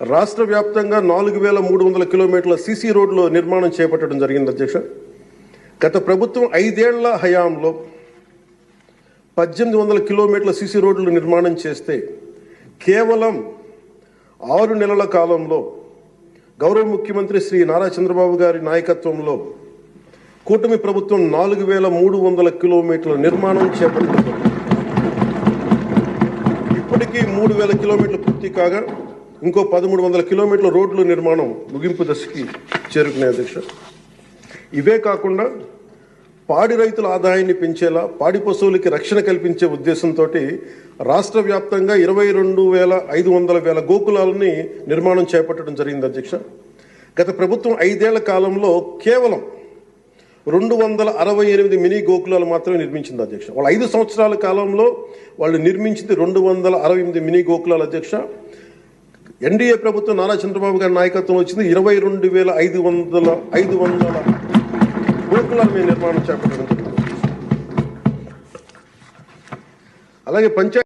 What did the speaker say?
రాష్ట్ర వ్యాప్తంగా నాలుగు వేల మూడు వందల కిలోమీటర్ల సీసీ రోడ్లు నిర్మాణం చేపట్టడం జరిగింది అధ్యక్ష. గత ప్రభుత్వం ఐదేళ్ళ హయాంలో పద్దెనిమిది వందల కిలోమీటర్ల సీసీ రోడ్లు నిర్మాణం చేస్తే కేవలం ఆరు నెలల కాలంలో గౌరవ ముఖ్యమంత్రి శ్రీ నారా చంద్రబాబు గారి నాయకత్వంలో కూటమి ప్రభుత్వం నాలుగు వేల మూడు వందల కిలోమీటర్ల నిర్మాణం చేపట్టింది ఇప్పటికీ మూడు వేల కిలోమీటర్లు పూర్తి కాగా ఇంకో పదమూడు వందల కిలోమీటర్ల రోడ్ల నిర్మాణం ముగింపు దశకి చేరుకునే అధ్యక్ష. ఇవే కాకుండా పాడి రైతుల ఆదాయాన్ని పెంచేలా పాడి పశువులకి రక్షణ కల్పించే ఉద్దేశంతో రాష్ట్ర వ్యాప్తంగా ఇరవై రెండు వేల ఐదు వందల వేల గోకులాలని నిర్మాణం చేపట్టడం జరిగింది అధ్యక్ష. గత ప్రభుత్వం ఐదేళ్ళ కాలంలో కేవలం రెండు వందల అరవై ఎనిమిది మినీ గోకులాలు మాత్రమే నిర్మించింది అధ్యక్ష. వాళ్ళు ఐదు సంవత్సరాల కాలంలో వాళ్ళు నిర్మించింది రెండు వందల అరవై ఎనిమిది మినీ గోకులాలు అధ్యక్ష. ఎన్డీఏ ప్రభుత్వం నారా చంద్రబాబు గారి నాయకత్వం వచ్చింది. ఇరవై రెండు వేల ఐదు వందల ఐదు వందల గోకులాలు మేము నిర్మాణం చేపట్టడం అలాగే పంచాయతీ